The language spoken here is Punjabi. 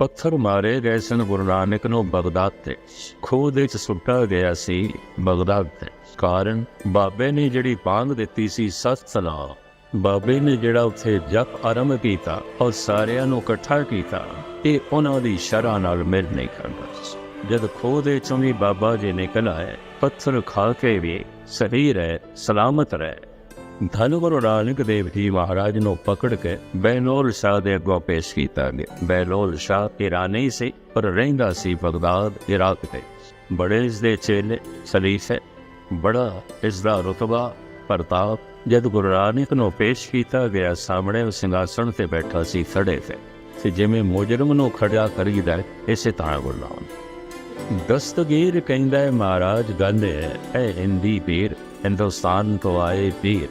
ਪੱਥਰ ਮਾਰੇ ਗਏ ਸਨ ਗੁਰੂ ਨਾਨਕ ਨੂੰ ਬਗਦਾਦ ਤੇ। ਖੂਹ ਦੇ ਚ ਸੁੱਟਾ ਗਿਆ ਸੀ ਬਗਦਾਦ ਤੇ। ਕਾਰਨ ਬਾਬੇ ਨੇ ਜਿਹੜੀ ਪਾਂਗ ਦਿੱਤੀ ਸੀ, ਸਤ ਸਲਾਹ। ਬਾਬੇ ਨੇ ਜਿਹੜਾ ਉੱਥੇ ਜਪ ਆਰੰਭ ਕੀਤਾ ਔਰ ਸਾਰਿਆਂ ਨੂੰ ਇਕੱਠਾ ਕੀਤਾ, ਇਹ ਉਹਨਾਂ ਦੀ ਸ਼ਰ੍ਹਾ ਨਾਲ ਮਿਲ ਨਹੀਂ ਕਰਦਾ ਸੀ। ਜਦ ਖੋਹ ਦੇ ਚੋਂ ਵੀ ਬਾਬਾ ਜੀ ਨਿਕਲ ਆਏ, ਪੱਥਰ ਖਾ ਕੇ ਵੀ ਸਹੀ ਰਹੇ ਸਲਾਮਤ ਰਹਿ। ਧੰਨ ਗੁਰੂ ਨਾਨਕ ਦੇਵ ਜੀ ਮਹਾਰਾਜ ਨੂੰ ਪਕੜ ਕੇ ਬੈਨੋਲ ਸ਼ਾਹ ਦੇ ਅੱਗੋਂ ਪੇਸ਼ ਕੀਤਾ ਗਿਆ ਬੈਨੋਲ ਸ਼ਾਹ ਇਰਾਨੀ ਸੀ ਪਰ ਰਹਿੰਦਾ ਸੀ ਬਗਦਾਦ ਇਰਾਕ ਤੇ ਬੜੇ ਇਸ ਦੇ ਚੇਲੇ ਸਲੀਫੇ ਬੜਾ ਇਸ ਦਾ ਰਤਬਾ ਪ੍ਰਤਾਪ ਜਦ ਗੁਰੂ ਨਾਨਕ ਨੂੰ ਪੇਸ਼ ਕੀਤਾ ਗਿਆ ਸਾਹਮਣੇ ਉਹ ਸਿੰਘਾਸਣ ਤੇ ਬੈਠਾ ਸੀ ਥੜੇ ਤੇ ਤੇ ਜਿਵੇਂ ਮੁਜਰਮ ਨੂੰ ਖੜਿਆ ਕਰੀਦਾ ਇਸੇ ਤਰ੍ਹਾਂ ਗੁਰੂ ਦਸਤਗੀਰ ਕਹਿੰਦਾ ਹੈ ਮਹਾਰਾਜ ਗੰਦੇ ਹੈ ਇਹ ਹਿੰਦੀ ਪੀਰ ਹਿੰਦੁਸਤਾਨ ਤੋਂ ਆਏ ਪੀਰ